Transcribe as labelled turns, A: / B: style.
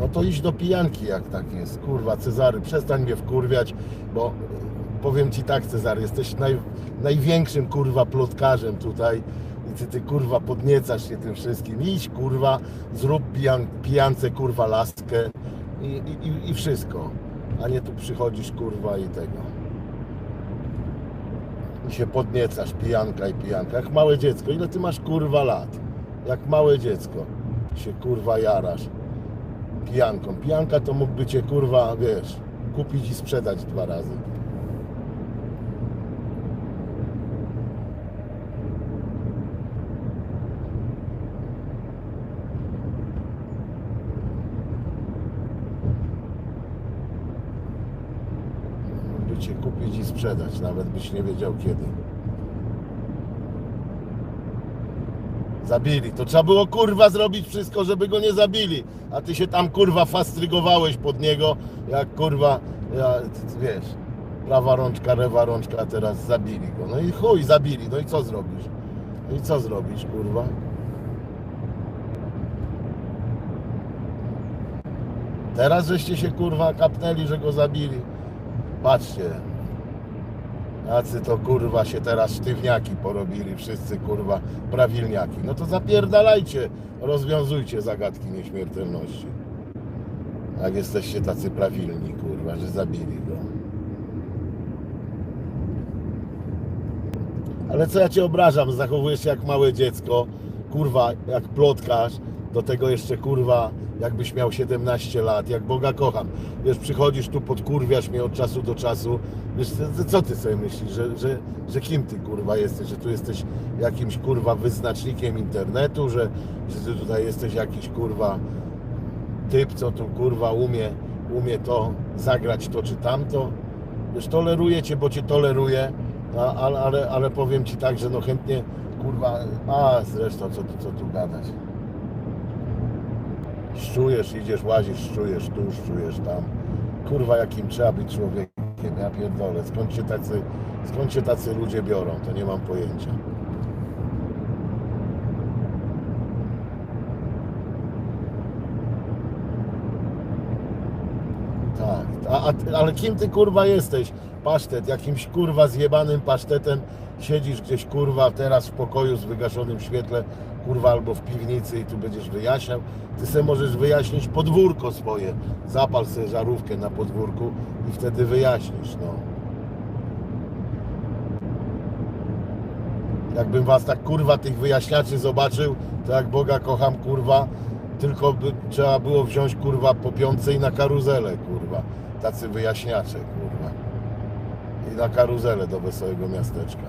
A: No to idź do pijanki, jak tak jest. Kurwa, Cezary, przestań mnie wkurwiać, bo e, powiem ci tak, Cezary, jesteś naj, największym kurwa plotkarzem tutaj i ty, ty kurwa podniecasz się tym wszystkim. Idź kurwa, zrób pijan, pijance kurwa laskę i, i- i wszystko. A nie tu przychodzisz kurwa i tego. I się podniecasz, pijanka i pijanka. Jak małe dziecko. Ile ty masz kurwa lat? Jak małe dziecko się kurwa jarasz pijanką. Pijanka to mógłby cię kurwa, wiesz, kupić i sprzedać dwa razy. Mógłby cię kupić i sprzedać, nawet byś nie wiedział kiedy. Zabili. To trzeba było kurwa zrobić wszystko, żeby go nie zabili. A ty się tam kurwa fastrygowałeś pod niego, jak kurwa, ja, wiesz, prawa rączka, lewa rączka, a teraz zabili go. No i chuj, zabili. No i co zrobisz? No i co zrobisz, kurwa? Teraz żeście się kurwa kapnęli, że go zabili. Patrzcie, Jacy to kurwa się teraz sztywniaki porobili, wszyscy kurwa prawilniaki. No to zapierdalajcie, rozwiązujcie zagadki nieśmiertelności. Jak jesteście tacy prawilni, kurwa, że zabili go. Ale co ja cię obrażam, zachowujesz się jak małe dziecko, kurwa, jak plotkarz, do tego jeszcze kurwa, jakbyś miał 17 lat, jak Boga kocham. Wiesz, przychodzisz tu, podkurwiasz mnie od czasu do czasu. Wiesz, co- ty sobie myślisz, że, że, że kim ty kurwa jesteś, że tu jesteś jakimś kurwa wyznacznikiem internetu, że, że ty tutaj jesteś jakiś kurwa typ, co tu kurwa umie, umie to zagrać to czy tamto. Wiesz, toleruję cię, bo cię toleruję, ale, ale, ale powiem ci tak, że no chętnie kurwa, a zresztą co, co tu gadać. Szczujesz, idziesz, łazisz, szczujesz tu, szczujesz tam. Kurwa, jakim trzeba być człowiekiem, ja pierdolę. Skąd się tacy, skąd się tacy ludzie biorą, to nie mam pojęcia. Tak, a, a, ale kim ty kurwa jesteś? Pasztet, jakimś kurwa zjebanym pasztetem siedzisz gdzieś kurwa teraz w pokoju z wygaszonym świetle, kurwa albo w piwnicy i tu będziesz wyjaśniał. Ty se możesz wyjaśnić podwórko swoje. Zapal sobie żarówkę na podwórku i wtedy wyjaśnisz, no. Jakbym was tak kurwa tych wyjaśniaczy zobaczył, to jak Boga kocham kurwa, tylko by trzeba było wziąć kurwa po piątce i na karuzelę kurwa. Tacy wyjaśniacze kurwa. I na karuzelę do wesołego miasteczka.